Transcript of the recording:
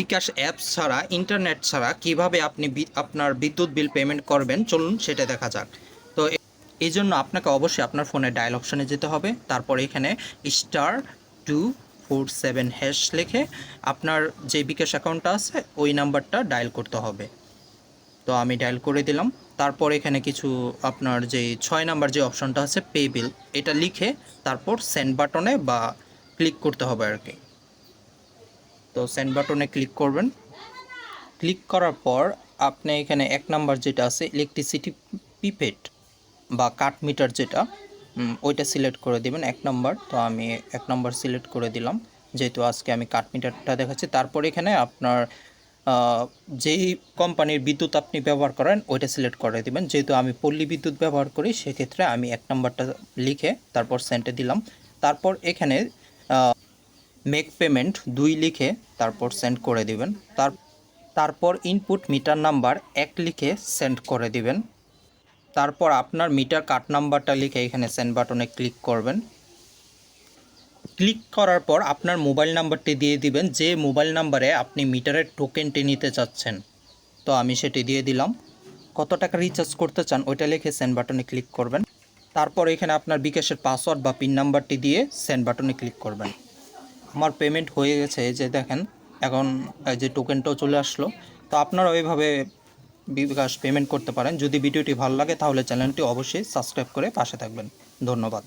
বিকাশ apps ছাড়া, internet ছাড়া কীভাবে আপনি আপনার বিদ্যুৎ বিল পেমেন্ট করবেন? চলুন সেটা দেখা যাক। তো এই জন্য আপনাকে অবশ্যই আপনার ফোনে ডায়াল অপশনে যেতে হবে। তারপর এখানে star two four seven hash লিখে আপনার যে বিকাশ অ্যাকাউন্টটা আছে, ওই নাম্বারটা ডায়াল করতে হবে। তো আমি ডায়াল করে দিলাম। তারপর এখানে কিছু আপনার যে ছয় নাম্বার যে অপশনটা আছে, পে বিল, এটা লিখে তারপর সেন্ড বাটনে বা ক্লিক করতে হবে আর কি। তো সেন্ড বাটনে ক্লিক করবেন। ক্লিক করার পর আপনি এখানে এক নাম্বার যেটা আছে ইলেকট্রিসিটি পিপেড বা কাট মিটার যেটা ওইটা সিলেক্ট করে দিবেন এক নাম্বার তো আমি এক নাম্বার সিলেক্ট করে দিলাম। যেহেতু আজকে আমি কাট মিটারটা দেখাচ্ছি, তারপর এখানে আপনার যেই কোম্পানির বিদ্যুৎ আপনি ব্যবহার করেন, ওইটা সিলেক্ট করে দিবেন। যেহেতু আমি পল্লী বিদ্যুৎ ব্যবহার করি, সেক্ষেত্রে আমি এক নাম্বারটা লিখে তারপর সেন্টে দিলাম। তারপর এখানে মেক পেমেন্ট দুই লিখে তারপর সেন্ড করে দিবেন। তার, তারপর ইনপুট মিটার নাম্বার এক লিখে সেন্ড করে দিবেন। তারপর আপনার মিটার কাট নাম্বারটা লিখে এখানে সেন্ড বাটনে ক্লিক করবেন। ক্লিক করার পর আপনার মোবাইল নাম্বারটি দিয়ে দিবেন, যে মোবাইল নাম্বারে আপনি মিটারের টোকেনটি নিতে চাচ্ছেন। তো আমি সেটি দিয়ে দিলাম। কত টাকা রিচার্জ করতে চান ওইটা লিখে সেন্ড বাটনে ক্লিক করবেন। তারপর এখানে আপনার বিকাশের পাসওয়ার্ড বা পিন নাম্বারটি দিয়ে সেন্ড বাটনে ক্লিক করবেন। আমার পেমেন্ট হয়ে গেছে যে দেখেন, এখন যে টোকেনটাও চলে আসলো। তো আপনারা ওইভাবে বিকাশ পেমেন্ট করতে পারেন। যদি ভিডিওটি ভালো লাগে, তাহলে চ্যানেলটি অবশ্যই সাবস্ক্রাইব করে পাশে থাকবেন। ধন্যবাদ।